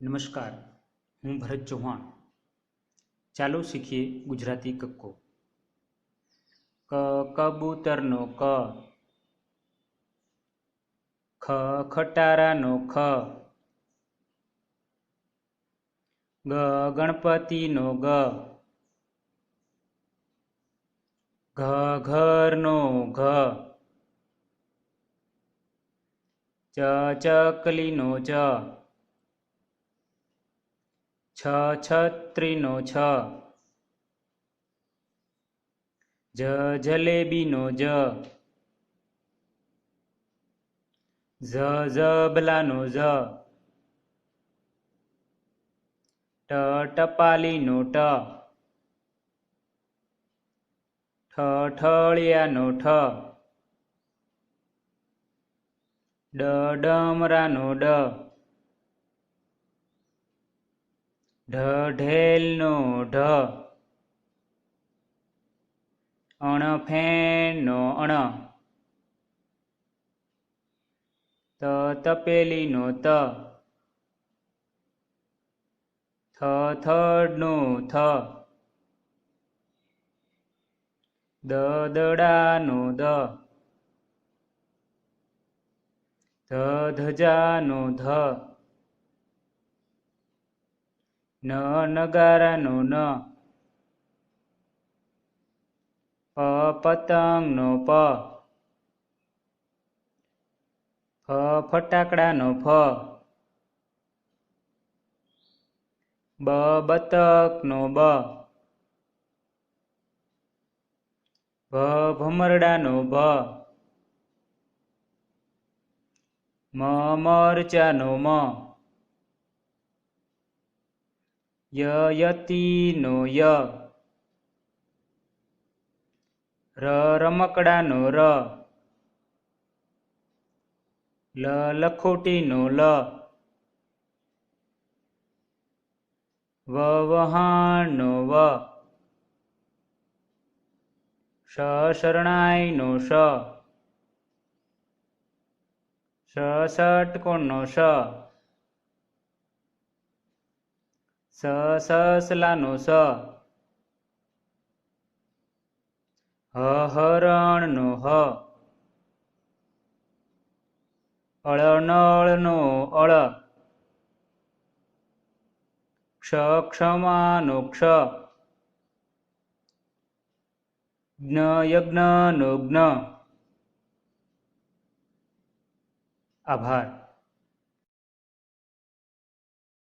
નમસ્કાર હું ભરત ચૌહાણ ચાલો શીખીએ ગુજરાતી કક્કો ક કબૂતરનો ક ખ ખટારાનો ખ ગ ગણપતિનો ગ ઘ ઘરનો ઘ ચ ચકલીનો ચ છ છત્રીનો છ. જ, જલેબીનો જ. ઝ ઝબલાનો ઝ. ટ, ટપાલીનો ટ. ઠ, ઠળિયાનો ઠ. ડ, ડમરાનો ડ. ઢ, ઢેલનો ઢ. અણ ફેણનો અણ. ત, તપેલીનો ત. થ, થડનો થ. દ, દડાનો દ. ધજાનો ધ. ન નગારાનો ન. પ પતંગનો પ. ફ ફટાકડાનો ફ. બ બતકનો બ. ભ ભમરડાનો ભ મ મરચાનો મ. ય યતિનો ય. ર રમકડાનો ર. લ લખોટીનો લ. વહાણનો વ. શ શરણાઈનો શ. સ ષટકોણનો સ સ સસલાનું સ. હરણનો હ અળ નળનો અળ. ક્ષ ક્ષમાનો ક્ષ. જ્ઞયજ્ઞનું જ્ઞ. આભાર.